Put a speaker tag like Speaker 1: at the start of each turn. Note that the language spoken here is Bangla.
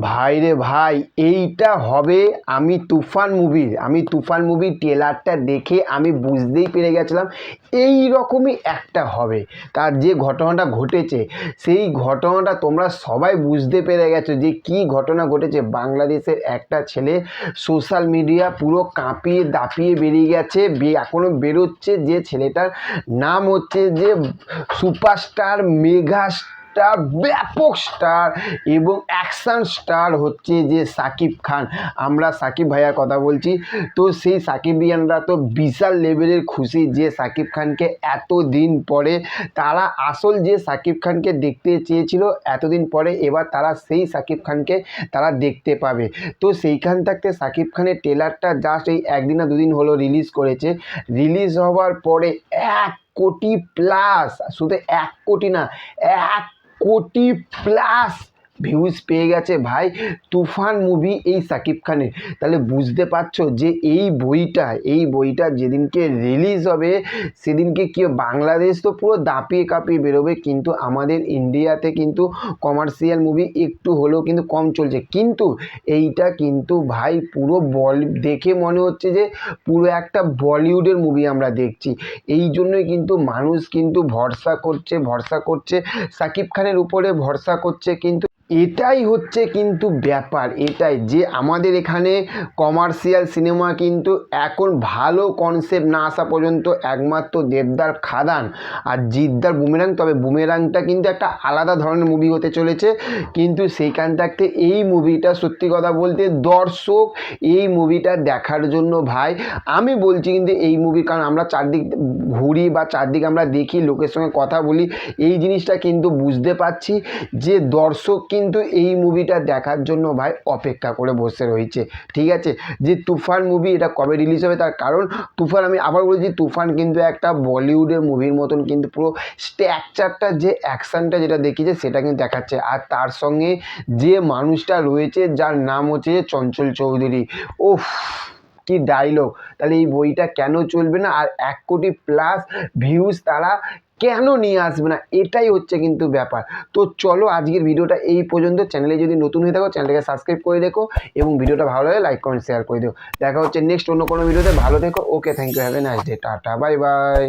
Speaker 1: ভাই রে ভাই, এইটা হবে আমি তুফান মুভির। আমি তুফান মুভির ট্রেলারটা দেখে আমি বুঝতেই পেরে গেছিলাম এই রকমই একটা হবে। তার যে ঘটনাটা ঘটেছে, সেই ঘটনাটা তোমরা সবাই বুঝতে পেরে গেছো যে কি ঘটনা ঘটেছে। বাংলাদেশের একটা ছেলে সোশ্যাল মিডিয়া পুরো কাঁপিয়ে দাপিয়ে বেরিয়ে গেছে, বে- এখনও বেরোচ্ছে যে ছেলেটার নাম হচ্ছে যে সুপারস্টার মেগা স্টার ব্যাপক স্টার এবং অ্যাকশন স্টার হচ্ছে যে সাকিব খান। আমরা সাকিব ভাইয়ার কথা বলছি, তো সেই সাকিবিয়ানরা তো বিশাল লেভেলের খুশি যে সাকিব খানকে এত দিন পরে তারা আসল যে সাকিব খানকে দেখতে চেয়েছিল, এতদিন পরে এবার তারা সেই সাকিব খানকে তারা দেখতে পাবে। তো সেইখান থাকতে সাকিব খানের ট্রেলারটা জাস্ট এই একদিন না দুদিন হলো রিলিজ করেছে। রিলিজ হওয়ার পরে এক কোটি প্লাস শুধু এক কোটি না এক কোটি প্লাস ভিউজ পেয়ে গেছে। ভাই, তুফান মুভি এই সাকিব খানের। তাহলে বুঝতে পারছ যে এই বইটা এই বইটা যেদিনকে রিলিজ হবে, সেদিনকে কি বাংলাদেশ তো পুরো দাপিয়ে কাঁপিয়ে বেরোবে, কিন্তু আমাদের ইন্ডিয়াতে কিন্তু কমার্শিয়াল মুভি একটু হলেও কিন্তু কম চলছে। কিন্তু এইটা কিন্তু ভাই পুরো বল, দেখে মনে হচ্ছে যে পুরো একটা বলিউডের মুভি আমরা দেখছি। এই জন্যই কিন্তু মানুষ কিন্তু ভরসা করছে ভরসা করছে, সাকিব খানের উপরে ভরসা করছে, কিন্তু এটাই হচ্ছে কিন্তু ব্যাপার, এটাই যে আমাদের এখানে কমার্শিয়াল সিনেমা কিন্তু এখন ভালো কনসেপ্ট না আসা পর্যন্ত একমাত্র দেবদার খাদান আর জিদ্দার বুমেরাং তবে বুমেরাংটা কিন্তু একটা আলাদা ধরনের মুভি হতে চলেছে। কিন্তু সেইখান থাকতে এই মুভিটা সত্যি কথা বলতে দর্শক এই মুভিটা দেখার জন্য ভাই, আমি বলছি কিন্তু এই মুভি কারণ আমরা চারদিক ঘুরি বা চারদিক আমরা দেখি, লোকের সঙ্গে কথা বলি, এই জিনিসটা কিন্তু বুঝতে পারছি যে দর্শক কিন্তু এই মুভিটা দেখার জন্য ভাই অপেক্ষা করে বসে রয়েছে। ঠিক আছে? যে তুফান মুভি এটা কবে রিলিজ হবে তার কারণ তুফান আমি আবার বলছি, তুফান কিন্তু একটা বলিউডের মুভির মতন কিন্তু পুরো স্ট্রাকচারটা, যে অ্যাকশানটা যেটা দেখিয়েছে সেটা কিন্তু দেখাচ্ছে। আর তার সঙ্গে যে মানুষটা রয়েছে যার নাম হচ্ছে যে চঞ্চল চৌধুরী। ওফ কি ডায়লগ তাহলে এই বইটা কেন চলবে না? আর এক কোটি প্লাস ভিউজ তারা কেন নিয়ে আসবে না? এটাই হচ্ছে কিন্তু ব্যাপার। তো চলো আজকের ভিডিওটা এই পর্যন্ত। চ্যানেলে যদি নতুন হয়ে থাকো চ্যানেলটাকে সাবস্ক্রাইব করে দেখো এবং ভিডিওটা ভালো লাগে লাইক কমেন্ট শেয়ার করে দিও। দেখা হচ্ছে নেক্সট অন্য কোনো ভিডিওতে। ভালো থেকো। Okay thank you have a nice day tata bye bye